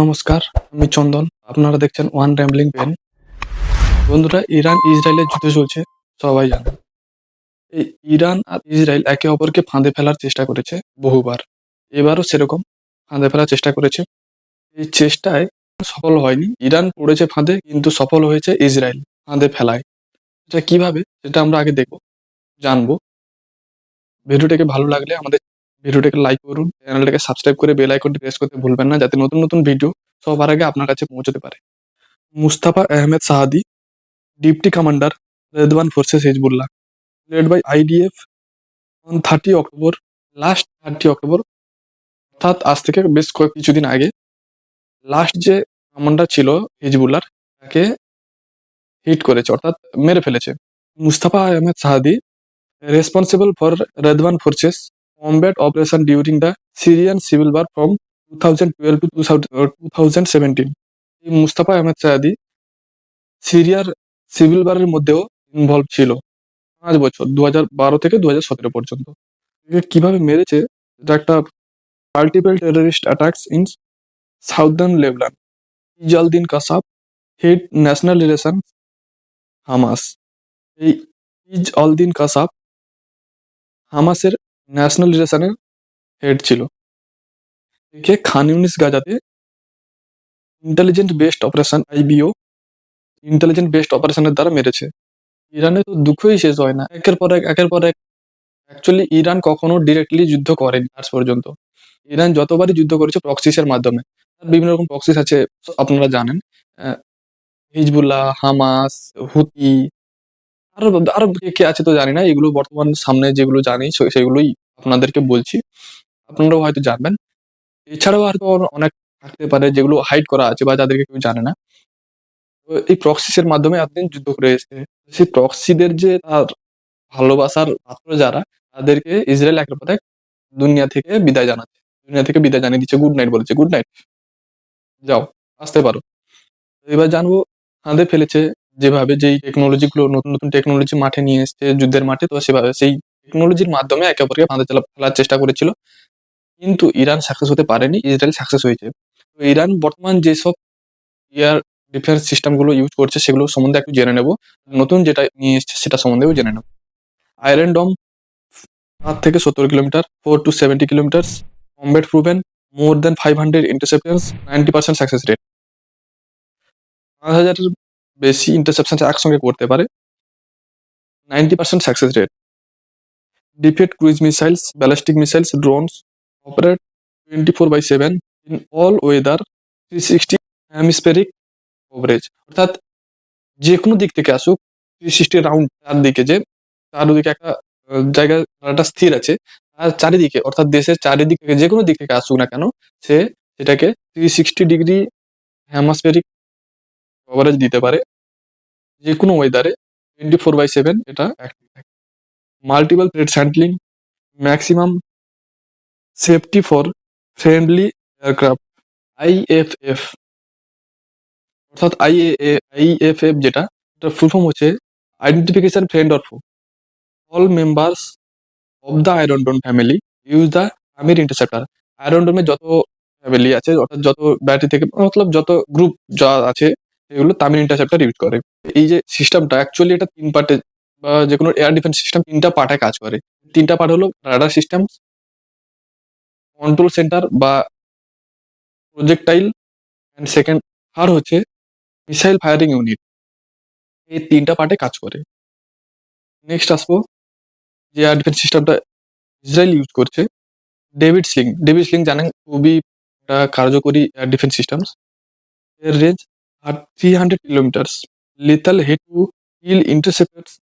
নমস্কার, আমি চন্দন। আপনারা দেখছেন ওয়ান র্যামলিং পেন বন্ধুরা, ইরান ইসরায়েলের যুদ্ধ চলছে, সবাই জানে। এই ইরান আর ইসরায়েল একে অপরকে ফাঁদে ফেলার চেষ্টা করেছে বহুবার। এবারও সেরকম ফাঁদে ফেলার চেষ্টা করেছে। এই চেষ্টায় সফল হয়নি। ইরান পড়েছে ফাঁদে, কিন্তু সফল হয়েছে ইসরায়েল ফাঁদে ফেলায়। এটা কীভাবে, সেটা আমরা আগে দেখব, জানব। ভিডিওটাকে ভালো লাগলে আমাদের ভিডিওটাকে লাইক করুন চ্যানেলটাকে সাবস্ক্রাইব করে বেল আইকনটি প্রেস করতে ভুলবেন না, যাতে নতুন নতুন ভিডিও সবার আগে আপনার কাছে পৌঁছতে পারে। Mustafa Ahmed Sahadi, deputy commander Radwan forces Hezbollah led by IDF on thirty October last thirty October অর্থাৎ আজ থেকে বেশ কয়েক কিছুদিন আগে লাস্ট যে কমান্ডার ছিল হিজবুল্লার তাকে হিট করেছে, অর্থাৎ মেরে ফেলেছে। Mustafa Ahmed Sahadi responsible for Radwan forces combat operation during the Syrian civil war from 2012 to 2017 এই মুস্তাফা আহমেদ সায়াদি সিরিয়ার সিভিল ওয়ারের মধ্যেও ইনভলভ ছিল পাঁচ বছর দু বারো থেকে দু সতেরো পর্যন্ত। কীভাবে মেরেছে? এটা একটা multiple terrorist attacks in southern Lebanon Izzaldin Kassab head national relation Hamas এই ইজ অলদিন কাসাব হামাসের ন্যাশনাল রিলেশনের হেড ছিল। একে Khan Younis গাজাতে intelligence based operation IBO intelligence based অপারেশনের দ্বারা মেরেছে। ইরানে তো দুঃখই শেষ হয় না। একের পর এক, একের পর এক। অ্যাকচুয়ালি ইরান কখনো ডিরেক্টলি যুদ্ধ করেনি আজ পর্যন্ত। ইরান যতবারই যুদ্ধ করেছে প্রক্সিসের মাধ্যমে। বিভিন্ন রকম প্রক্সিস আছে, আপনারা জানেন। হিজবুল্লাহ, হামাস, হুতি আরও আরও কে কে আছে তো জানি না, এগুলো বর্তমান সামনে যেগুলো জানি সেগুলোই আপনাদেরকে বলছি। আপনারাও হয়তো জানবেন। এছাড়াও আর অনেক থাকতে পারে যেগুলো হাইড করা আছে বা যাদেরকে কেউ জানে না। তো এই প্রক্সিসের মাধ্যমে এতদিন যুদ্ধ করে এসেছে সেই প্রক্সিদের যে তার ভালোবাসার পাত্র যারা, তাদেরকে ইসরায়েল একের পর দুনিয়া থেকে বিদায় জানাচ্ছে। দুনিয়া থেকে বিদায় জানিয়ে দিচ্ছে গুড নাইট বলেছে গুড নাইট যাও, আসতে পারো। এবার জানব ফাঁদে ফেলেছে যেভাবে যেই টেকনোলজি গুলো, নতুন নতুন টেকনোলজি মাঠে নিয়ে এসছে যুদ্ধের মাঠে, তো সেভাবে সেই টেকনোলজির মাধ্যমে একে অপরকে ফাঁদে চালা- ফেলার চেষ্টা করেছিল। কিন্তু ইরান সাকসেস হতে পারেনি ইসরায়েল সাকসেস হয়েছে। তো ইরান বর্তমান যেসব এয়ার ডিফেন্স সিস্টেমগুলো ইউজ করছে, সেগুলো সম্বন্ধে একটু জেনে নেব। নতুন যেটা নিয়ে এসছে, সেটা সম্বন্ধেও জেনে নেব। আয়রন ডম আট থেকে সত্তর kilometre four to seventy kilometre combat proven more than five hundred interceptions ninety percent success rate পাঁচ হাজারের বেশি ইন্টারসেপশন একসঙ্গে করতে পারে। Ninety percent success rate defeat cruise missiles ballistic missiles drones operate twenty four by seven in all weather three sixty hemispheric coverage অর্থাৎ যে কোনো দিক থেকে আসুক থ্রি সিক্সটি রাউন্ড চারদিকে যে চারদিকে একটা আহ, জায়গায় একটা স্থির আছে আর চারিদিকে অর্থাৎ দেশের চারিদিক থেকে যে কোনো দিক থেকে আসুক না কেন সে সেটাকে three sixty degree hemispheric coverage দিতে পারে। যে কোনো ওয়েদারে টোয়েন্টি ফোর বাই সেভেন এটা অ্যাক্টিভ থাকে। Multiple threat handling maximum safety for friendly aircraft IFF অর্থাৎ আই আইএফএফ যেটা, এটা ফুল ফর্ম হচ্ছে identification friend or all members of the Iron Dome family use the Tamir interceptor Iron ডোমে যত family আছে, অর্থাৎ যত ব্যাটারি থেকে মতলব যত গ্রুপ যা আছে সেগুলো তামিল ইন্টারসেপ্টার ইউজ করে। এই যে সিস্টেমটা অ্যাকচুয়ালি এটা তিন পার্টে বা যে কোনো এয়ার ডিফেন্স সিস্টেম তিনটা পার্টে কাজ করে। তিনটা পার্ট হলো রাডার সিস্টেম কন্ট্রোল সেন্টার বা প্রজেক্টাইল অ্যান্ড সেকেন্ড আর হচ্ছে মিসাইল ফায়ারিং ইউনিট এই তিনটা পার্টে কাজ করে। নেক্সট আসব, যে এয়ার ডিফেন্স সিস্টেমটা ইসরায়েল ইউজ করছে ডেভিড স্লিং ডেভিড স্লিং জানেন খুবই একটা কার্যকরী এয়ার ডিফেন্স সিস্টেম এর range at 300 kilometers. Lethal hit to kill intercepts,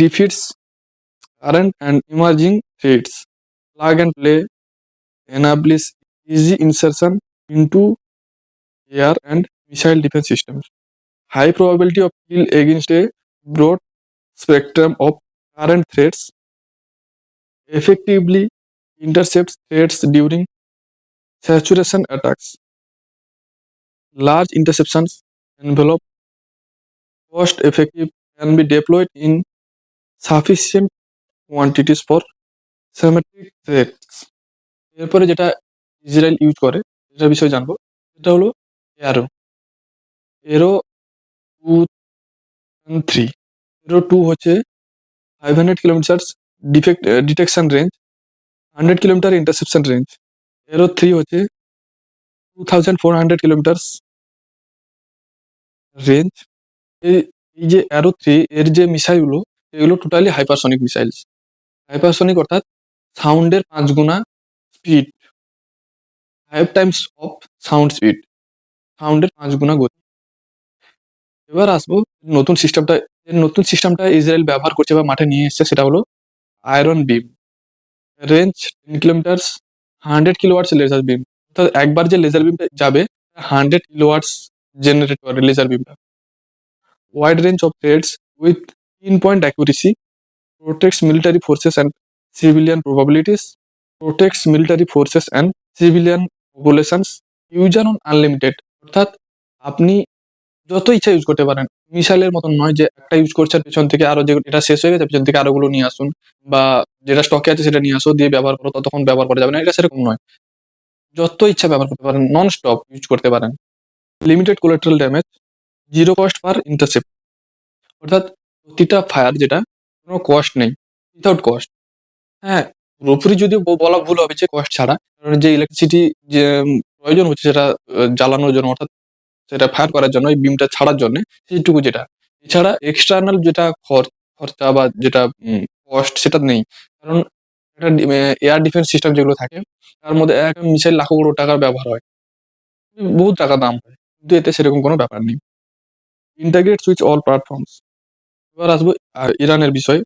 defeats current and emerging threats. Plug and play enables easy insertion into air and missile defense systems. High probability of kill against a broad spectrum of current threats effectively intercepts threats during saturation attacks. Large interceptions envelope cost effective can be deployed in sufficient quantities for symmetric threats. এরপরে যেটা Israel use করে এটার বিষয়ে জানব। এটা হলো Arrow Arrow two three Arrow two হচ্ছে five hundred kilometre defect detection range hundred kilometre interception range Arrow three হচ্ছে two thousand four hundred kilometre range এই এই যে অ্যারো থ্রি এর যে মিসাইলগুলো, এগুলো টোটালি হাইপারসনিক মিসাইলস হাইপারসনিক অর্থাৎ সাউন্ডের পাঁচ গুণা speed five times of sound speed সাউন্ডের পাঁচ গুণা গতি। এবার আসব নতুন সিস্টেমটা এর নতুন সিস্টেমটা ইসরায়েল ব্যবহার করছে বা মাঠে নিয়ে এসেছে, সেটা হলো Iron Beam range ten kilometres hundred kilowatts laser beam অর্থাৎ একবার যে লেজার বিমটা যাবে হান্ড্রেড কিলোওয়াটস জেনারেট করে লেজার বিমটা wide range of threats with pinpoint accuracy, protects military forces and civilian probabilities, protects military forces and civilian populations, user on unlimited অর্থাৎ আপনি যত ইচ্ছা ইউজ করতে পারেন মিসাইলের মতন নয় যে একটা ইউজ করছেন পেছন থেকে আরও যে এটা শেষ হয়ে গেছে পেছন থেকে আরও গুলো নিয়ে আসুন বা যেটা স্টকে আছে সেটা নিয়ে আসো দিয়ে ব্যবহার করো ততক্ষণ ব্যবহার করা যাবে না এটা সেরকম নয়। যত ইচ্ছা ব্যবহার করতে পারেন নন স্টপ ইউজ করতে পারেন। Limited collateral damage zero cost per intercept অর্থাৎ প্রতিটা ফায়ার যেটা, কোনো কস্ট নেই উইথাউট কস্ট হ্যাঁ পুরোপুরি যদি বলা ভুল হবে যে কস্ট ছাড়া, কারণ যে ইলেকট্রিসিটি যে প্রয়োজন হচ্ছে সেটা জ্বালানোর জন্য, অর্থাৎ সেটা ফায়ার করার জন্য এই বিমটা ছাড়ার জন্য, সেইটুকু যেটা। এছাড়া এক্সটার্নাল যেটা খরচ বা যেটা কস্ট সেটা নেই। কারণ একটা এয়ার ডিফেন্স সিস্টেম যেগুলো থাকে, তার মধ্যে একটা মিসাইল লাখো কোটি টাকার ব্যবহার হয়। বহুত টাকা দাম হয়। কিন্তু এতে সেরকম কোনো ব্যাপার নেই। ইন্টাগ্রেট সুইচ অল প্ল্যাটফর্মস এবার আসব ইরানের বিষয়।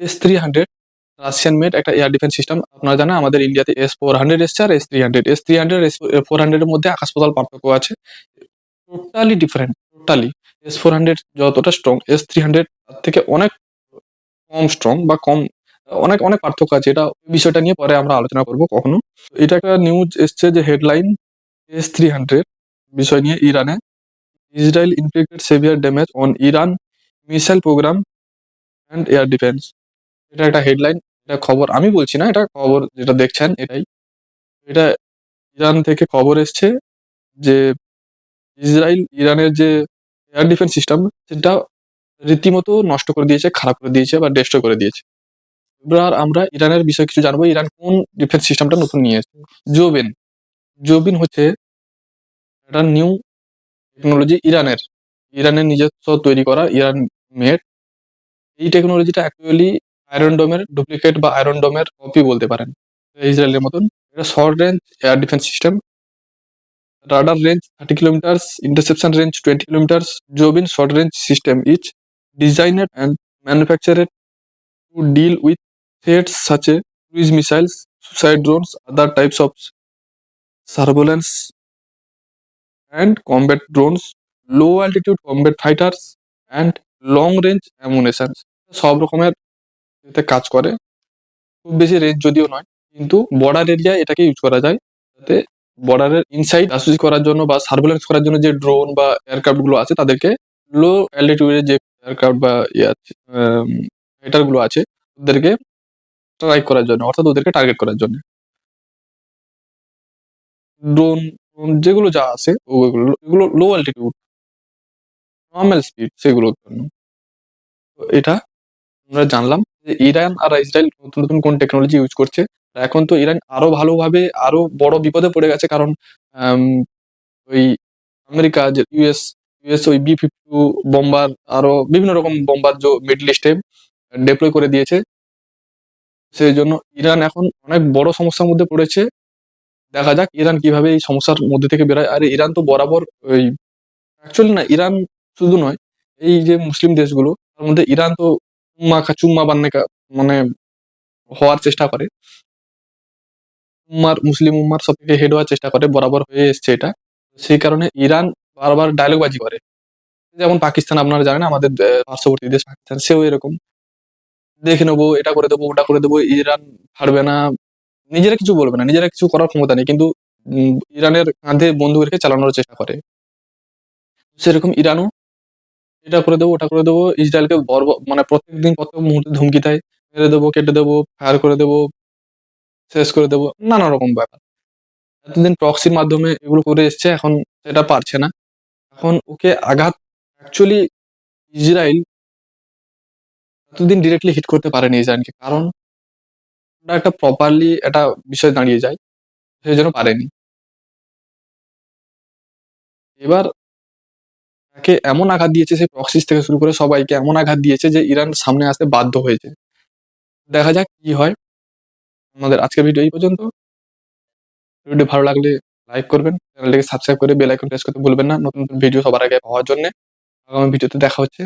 S three hundred Russian made একটা এয়ার ডিফেন্স সিস্টেম আপনারা জানেন আমাদের ইন্ডিয়াতে এস ফোর হান্ড্রেড এসছে আর S three hundred S three hundred S four হান্ড্রেডের মধ্যে আকাশ পাতাল পার্থক্য আছে। Totally different totally S four hundred যতটা স্ট্রং এস থ্রি হান্ড্রেড তার থেকে অনেক কম স্ট্রং বা কম, অনেক অনেক পার্থক্য আছে। এটা বিষয়টা নিয়ে পরে আমরা আলোচনা করব কখনো। এটা একটা নিউজ এসছে যে হেডলাইন এস থ্রি হান্ড্রেড। বিষয় নিয়ে ইরানে Israel inflicted severe damage on Iran missile programme and air defence. এটা একটা হেডলাইন, এটা খবর। আমি বলছি না, এটা খবর যেটা দেখছেন, এটাই। এটা ইরান থেকে খবর এসছে যে ইসরায়েল, ইরানের যে এয়ার ডিফেন্স সিস্টেম, সেটা রীতিমতো নষ্ট করে দিয়েছে, খারাপ করে দিয়েছে বা ডেস্ট্রয় করে দিয়েছে। এবার আমরা ইরানের বিষয়ে কিছু জানব। ইরান কোন ডিফেন্স সিস্টেমটা নতুন নিয়ে এসেছে জোবিন জোবিন হচ্ছে একটা নিউ টেকনোলজি ইরানের ইরানের নিজস্ব তৈরি করা ইরান মেড এই টেকনোলজিটা অ্যাকচুয়ালি আয়রন ডোমের ডুপ্লিকেট বা আয়রন ডোমের কপি বলতে পারেন। ইসরায়েলের মতন। এটা short range air defence system radar range thirty kilometres interception range twenty kilometres Zoubin short range system each designed and manufactured to deal with such as cruise missiles, suicide drones, other types of surveillance and combat drones, low altitude combat fighters, and long range ammunition. সব রকমের এতে কাজ করে। খুব বেশি range যদিও নয় কিন্তু বর্ডার এরিয়া এটাকে ইউজ করা যায়। যাতে বর্ডারের ইনসাইড জাসুসি করার জন্য বা সার্ভেলেন্স করার জন্য যে ড্রোন বা এয়ারক্রাফটগুলো আছে তাদেরকে লো অ্যালটিটিউডের যে এয়ারক্রাফট বা ফাইটারগুলো আছে ওদেরকে স্ট্রাইক করার জন্য অর্থাৎ ওদেরকে টার্গেট করার জন্য। ড্রোন যেগুলো যা আছে, ওগুলো, এগুলো লো অ্যালটিটিউড নর্মাল স্পিড সেগুলোর জন্য। এটা আমরা জানলাম যে ইরান আর ইসরায়েল নতুন নতুন কোন টেকনোলজি ইউজ করছে। এখন তো ইরান আরও ভালোভাবে, আরও বড় বিপদে পড়ে গেছে কারণ ওই আমেরিকা, যে ইউএস ইউএস ওই বি ফিফটি টু বোম্বার আরও বিভিন্ন রকম বোম্বার যে মিডল ইস্টে ডেপ্লয় করে দিয়েছে। সেই জন্য ইরান এখন অনেক বড় সমস্যার মধ্যে পড়েছে। দেখা যাক ইরান কীভাবে এই সমস্যার মধ্যে থেকে বেরোয়। আর ইরান তো বরাবর ওই অ্যাকচুয়ালি না, ইরান শুধু নয়, এই যে মুসলিম দেশগুলো, তার মধ্যে ইরান তো উম্মা খা, চুম্মা বান্নে মানে হওয়ার চেষ্টা করে। উম্মার, মুসলিম উম্মার সব থেকে হেড হওয়ার চেষ্টা করে, বরাবর হয়ে এসছে এটা। সেই কারণে ইরান বারবার ডায়লগবাজি করে। যেমন পাকিস্তান, আপনারা জানেন, আমাদের পার্শ্ববর্তী দেশ পাকিস্তান, সেও এরকম। দেখে নেব, এটা করে দেবো, ওটা করে দেবো, ইরান ছাড়বে না নিজেরা কিছু বলবে না, নিজেরা কিছু করার ক্ষমতা নেই, কিন্তু ইরানের কাঁধে বন্দুক রেখে চালানোর চেষ্টা করে। সেরকম ইরানও এটা করে দেবো, ওটা করে দেবো, ইসরায়েলকে বর্ব মানে প্রত্যেকদিন কত মুহূর্তে ধুমকি দেয়, মেরে দেবো, কেটে দেবো, ফায়ার করে দেবো, শেষ করে দেবো, নানা রকম ব্যাপার। এতদিন প্রক্সির মাধ্যমে এগুলো করে এসছে, এখন সেটা পারছে না। এখন ওকে আঘাত অ্যাকচুয়ালি ইসরায়েল এতদিন ডিরেক্টলি হিট করতে পারেনি ইসরায়েলকে, কারণ একটা প্রপারলি একটা বিষয় দাঁড়িয়ে যায় সেই জন্য পারেনি। এবার তাকে এমন আঘাত দিয়েছে সেই প্রক্সিস থেকে শুরু করে সবাইকে এমন আঘাত দিয়েছে যে ইরান সামনে আসতে বাধ্য হয়েছে। দেখা যাক কি হয়। আমাদের আজকের ভিডিও এই পর্যন্ত। ভিডিও ভালো লাগলে লাইক করবেন চ্যানেলটিকে সাবস্ক্রাইব করে বেল আইকন প্রেস করতে ভুলবেন না। নতুন নতুন ভিডিও সবার আগে পাওয়ার জন্য। আগামী ভিডিওতে দেখা হচ্ছে।